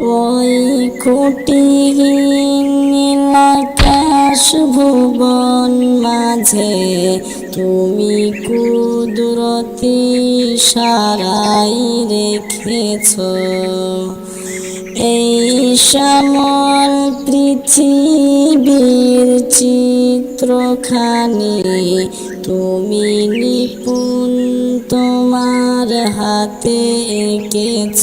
ওই ভুবন মাঝে, তুমি কুদরতি সারাই রেখেছ। এই শ্যামল পৃথিবীর চিত্রখানি, তুমি নিপুণ তোমার হাতে এঁকেছ।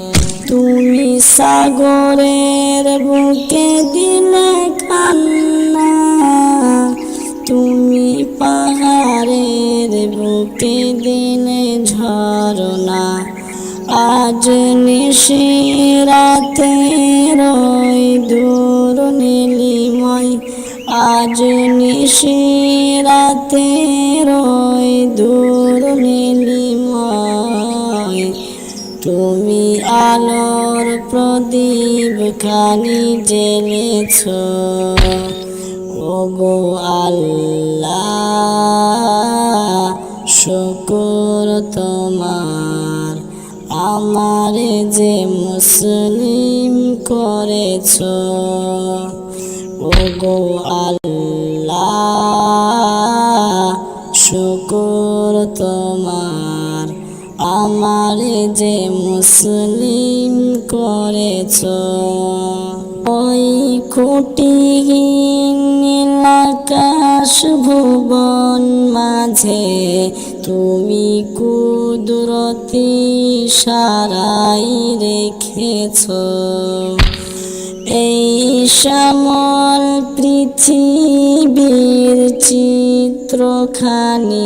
তুমি সাগরের বুকে দিলে কান্না, তুমি পাহাড়ের বুকে দিলে ঝরনা। আজ নিশি রাতে রই দূর নীলিময়, আজ নিশি রাতে রই দূর নীলিময় তুমি আলোর প্রদীপ খানি জেনেছ ওগো আল্লাহ, শুকুর তোমার। আমার যে মুসলিম করেছ। ওগো আল্লাহ, শুকুর তোমার। আমার যে মুসলিম করেছ। ওই কুটি নীলাকাশ ভুবন মাঝে তুমি কুদরতি সারাই রেখেছ। এই শ্যামল পৃথিবীর চিত্রখানি,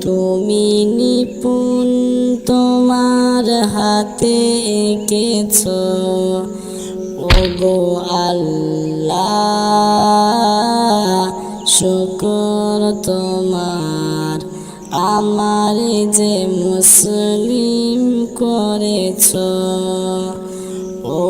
তুমি নিপুণ তোমার হাতে এঁকেছ। ওগো আল্লাহ, শুকর তোমার, আমার যে মুসলিম করেছ।